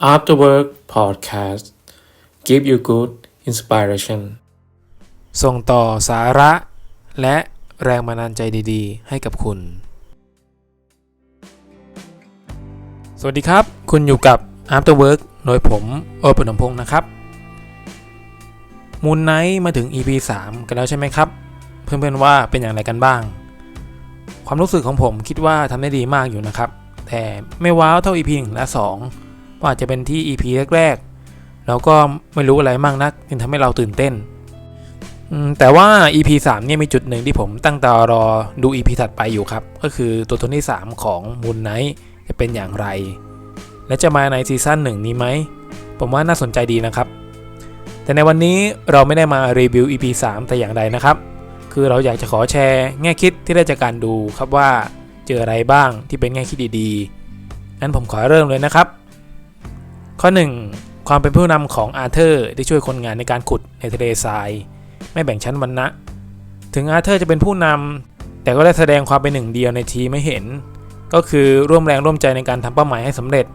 After Work Podcast Give you good inspiration ส่งต่อสาระ และแรงบันดาลใจดีๆ ให้กับคุณ สวัสดีครับ คุณอยู่กับ After Work โดยผมโอปนมพงศ์นะครับมูนไนท์มาถึง EP 3 กันแล้วใช่ไหมครับ เพื่อนๆว่าเป็นอย่างไรกันบ้าง ความรู้สึกของผมคิดว่าทำได้ดีมากอยู่นะครับ แต่ไม่ว้าวเท่า EP 1และ 2 ว่าอาจจะเป็นที่ EP แรกๆแล้วก็ไม่รู้อะไรมากนักจึงทำให้เราตื่นเต้น แต่ว่า EP 3เนี่ยมีจุดหนึ่งที่ผมตั้งตารอดู EP ถัดไปอยู่ครับ ก็คือตัวตนที่ 3 ของ Moon Knight จะเป็นอย่างไร และจะมาในซีซั่นหนึ่งนี้ไหม ผมว่าน่าสนใจดีนะครับ แต่ในวันนี้เราไม่ได้มารีวิว EP 3 แต่อย่างใดนะครับคือเราอยากจะขอแชร์แง่คิดที่ได้จากการดูครับว่าเจออะไรบ้างที่เป็นแง่คิดดีๆ งั้นผมขอเริ่มเลยนะครับ ข้อ 1 ความเป็นผู้นำของอาเธอร์ที่ช่วยคนงานในการขุดในทะเลทราย ไม่แบ่งชั้นวรรณะ ถึงอาเธอร์จะเป็นผู้นำแต่ก็ได้แสดงความเป็นหนึ่งเดียวในทีไม่เห็น ก็คือร่วมแรงร่วมใจในการทำเป้าหมายให้สำเร็จ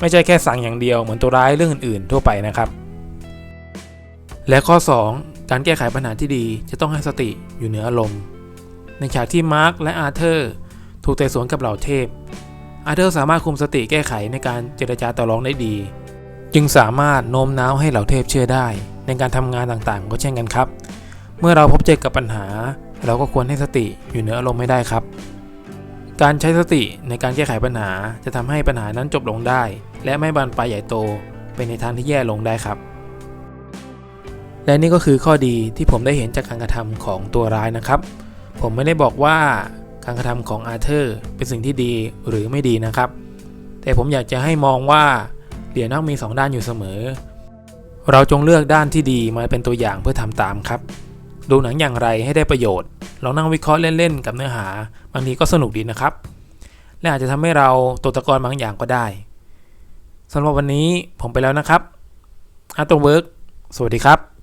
ไม่ใช่แค่สั่งอย่างเดียวเหมือนตัวร้ายเรื่องอื่นๆ ทั่วไปนะครับ และข้อ 2 การแก้ไขปัญหาที่ดีจะต้องให้สติอยู่เหนืออารมณ์ ในฉากที่มาร์คและอาเธอร์ถูกเตะสวนกับเหล่าเทพ อาเธอร์สามารถคุมสติแก้ไขในการเจรจาต่อรองได้ดี จึงสามารถโน้มน้าวให้เหล่าเทพเชื่อได้ ในการทำงานต่างๆ ก็เช่นกันครับ เมื่อเราพบเจอกับปัญหา เราก็ควรให้สติอยู่เหนืออารมณ์ไม่ได้ครับ การใช้สติในการแก้ไขปัญหาจะทำให้ปัญหานั้นจบลงได้ และไม่บานปลายใหญ่โตไปในทางที่แย่ลงได้ครับ และนี่ก็คือข้อดีที่ผมได้เห็นจากการกระทำของตัวร้ายนะครับ ผมไม่ได้บอกว่า การกระทำของอาเธอร์เป็นสิ่งที่ดีหรือไม่ดีนะครับ แต่ผมอยากจะให้มองว่าเหรียญต้องมีสองด้านอยู่เสมอ เราจงเลือกด้านที่ดีมาเป็นตัวอย่างเพื่อทำตามครับ ดูหนังอย่างไรให้ได้ประโยชน์ลองนั่งวิเคราะห์เล่นๆกับเนื้อหา บางทีก็สนุกดีนะครับ และอาจจะทำให้เราตกตะกอนบางอย่างก็ได้สำหรับวันนี้ผมไปแล้วนะครับอาร์ตเวิร์กสวัสดีครับ